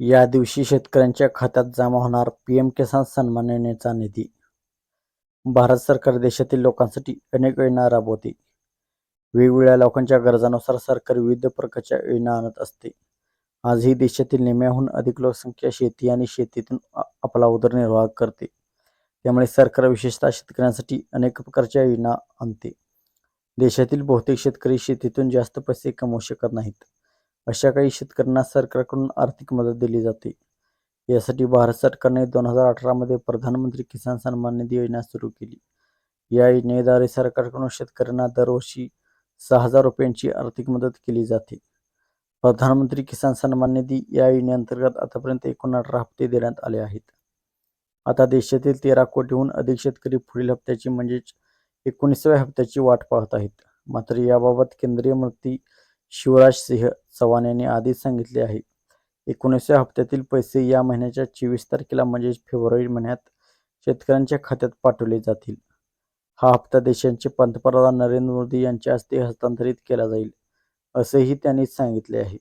या दिवशी शेतकऱ्यांच्या खात्यात जमा होणार पीएम किसान सन्मान योजनेचा निधी. भारत सरकार देशातील लोकांसाठी अनेक योजना राबवते. वेगवेगळ्या लोकांच्या गरजानुसार सरकार विविध प्रकारच्या योजना आणत असते. आजही देशातील निम्म्याहून अधिक लोकसंख्या शेती आणि शेतीतून आपला उदरनिर्वाह करते. त्यामुळे सरकार विशेषतः शेतकऱ्यांसाठी अनेक प्रकारच्या योजना आणते. देशातील बहुतेक शेतकरी शेतीतून जास्त पैसे कमवू शकत नाहीत. अशा काही शेतकऱ्यांना सरकारकडून आर्थिक मदत दिली जाते. यासाठी भारत सरकारने दोन हजार अठरामध्ये प्रधानमंत्री किसान सन्मान निधी योजना सुरू केली. या योजनेद्वारे सरकारकडून शेतकऱ्यांना दरवर्षी सहा हजार रुपयांची आर्थिक मदत केली जाते. प्रधानमंत्री किसान सन्मान निधी या योजनेअंतर्गत आतापर्यंत एकूण अठरा हप्ते देण्यात आले आहेत. आता देशातील तेरा कोटीहून अधिक शेतकरी पुढील हप्त्याची म्हणजेच एकोणीसाव्या हप्त्याची वाट पाहत आहेत. मात्र याबाबत केंद्रीय मंत्री शिवराज सिंह चव्हाण यांनी आधीच सांगितले आहे. एकोणीसव्या हप्त्यातील पैसे या महिन्याच्या चोवीस तारखेला म्हणजेच फेब्रुवारी महिन्यात शेतकऱ्यांच्या खात्यात पाठवले जातील. हा हप्ता देशांचे पंतप्रधान नरेंद्र मोदी यांच्या हस्ते हस्तांतरित केला जाईल असेही त्यांनी सांगितले आहे.